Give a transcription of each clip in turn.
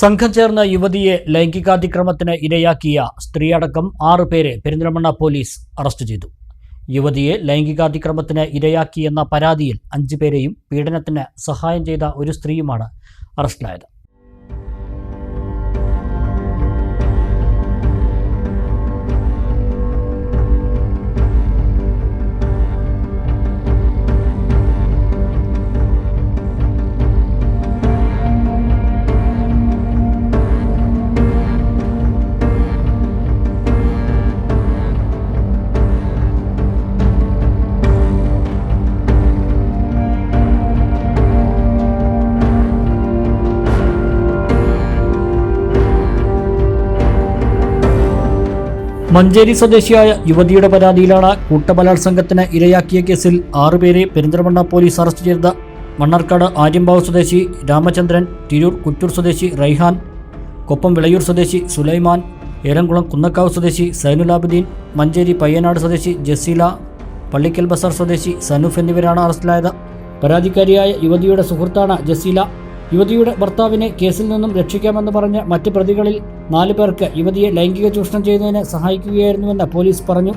സംഘം ചേർന്ന യുവതിയെ ലൈംഗികാതിക്രമത്തിന് ഇരയാക്കിയ സ്ത്രീയടക്കം ആറ് പേരെ പെരിന്തൽമണ്ണ പോലീസ് അറസ്റ്റ് ചെയ്തു. യുവതിയെ ലൈംഗികാതിക്രമത്തിന് ഇരയാക്കിയെന്ന പരാതിയിൽ അഞ്ചു പേരെയും പീഡനത്തിന് സഹായം ചെയ്ത ഒരു സ്ത്രീയുമാണ് അറസ്റ്റിലായത്. മഞ്ചേരി സ്വദേശിയായ യുവതിയുടെ പരാതിയിലാണ് കൂട്ടബലാത്സംഗത്തിന് ഇരയാക്കിയ കേസിൽ ആറുപേരെ പെരിന്തൽമണ്ണ പോലീസ് അറസ്റ്റ് ചെയ്ത മണ്ണാർക്കാട് ആര്യമ്പാവ് സ്വദേശി രാമചന്ദ്രൻ തിരൂർ കുറ്റൂർ സ്വദേശി റൈഹാൻ കൊപ്പം വിളയൂർ സ്വദേശി സുലൈമാൻ ഏലംകുളം കുന്നക്കാവ് സ്വദേശി സൈനുലാബുദ്ദീൻ മഞ്ചേരി പയ്യനാട് സ്വദേശി ജസീല പള്ളിക്കൽ ബസാർ സ്വദേശി സനൂഫ് എന്നിവരാണ് അറസ്റ്റിലായത്. പരാതിക്കാരിയായ യുവതിയുടെ സുഹൃത്താണ് ജസീല. യുവതിയുടെ ഭർത്താവിനെ കേസിൽ നിന്നും രക്ഷിക്കാമെന്ന് പറഞ്ഞ മറ്റ് പ്രതികളിൽ നാല് പേർക്ക് യുവതിയെ ലൈംഗിക ചൂഷണം ചെയ്യുന്നതിന് സഹായിക്കുകയായിരുന്നുവെന്ന് പോലീസ് പറഞ്ഞു.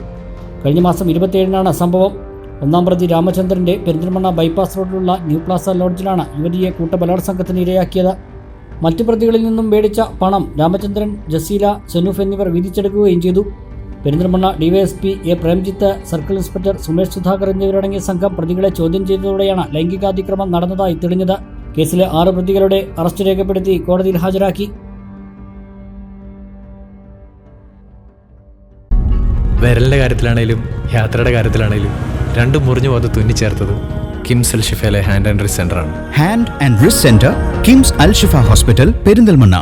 കഴിഞ്ഞ മാസം ഇരുപത്തിയേഴിനാണ് സംഭവം. ഒന്നാം പ്രതി രാമചന്ദ്രന്റെ പെരിന്തൽമണ്ണ ബൈപ്പാസ് റോഡിലുള്ള ന്യൂ പ്ലാസ ലോഡ്ജിലാണ് യുവതിയെ കൂട്ടബലാത്സംഗത്തിന് ഇരയാക്കിയത്. മറ്റു പ്രതികളിൽ നിന്നും മേടിച്ച പണം രാമചന്ദ്രൻ ജസീല സെനൂഫ് എന്നിവർ വീതിച്ചെടുക്കുകയും ചെയ്തു. Perinthalmanna DYSP A Premjith circle inspector Sumesh Sudhakar എന്നിവരടങ്ങിയ സംഘം പ്രതികളെ ചോദ്യം ചെയ്തതോടെയാണ് ലൈംഗികാതിക്രമം നടന്നതായി തെളിഞ്ഞത്. കേസിലെ ആറ് പ്രതികളുടെ അറസ്റ്റ് രേഖപ്പെടുത്തി കോടതിയിൽ ഹാജരാക്കി. വിരലിന്റെ കാര്യത്തിലാണേലും യാത്രയുടെ കാര്യത്തിലാണേലും രണ്ടും മുറിഞ്ഞു പോകാതെ തുന്നിച്ചേർത്തത് കിംസ് അൽ ഷിഫയിലെ hand and wrist സെന്ററാണ് hand and wrist centre KIMS Al Shifa hospital Perinthalmanna.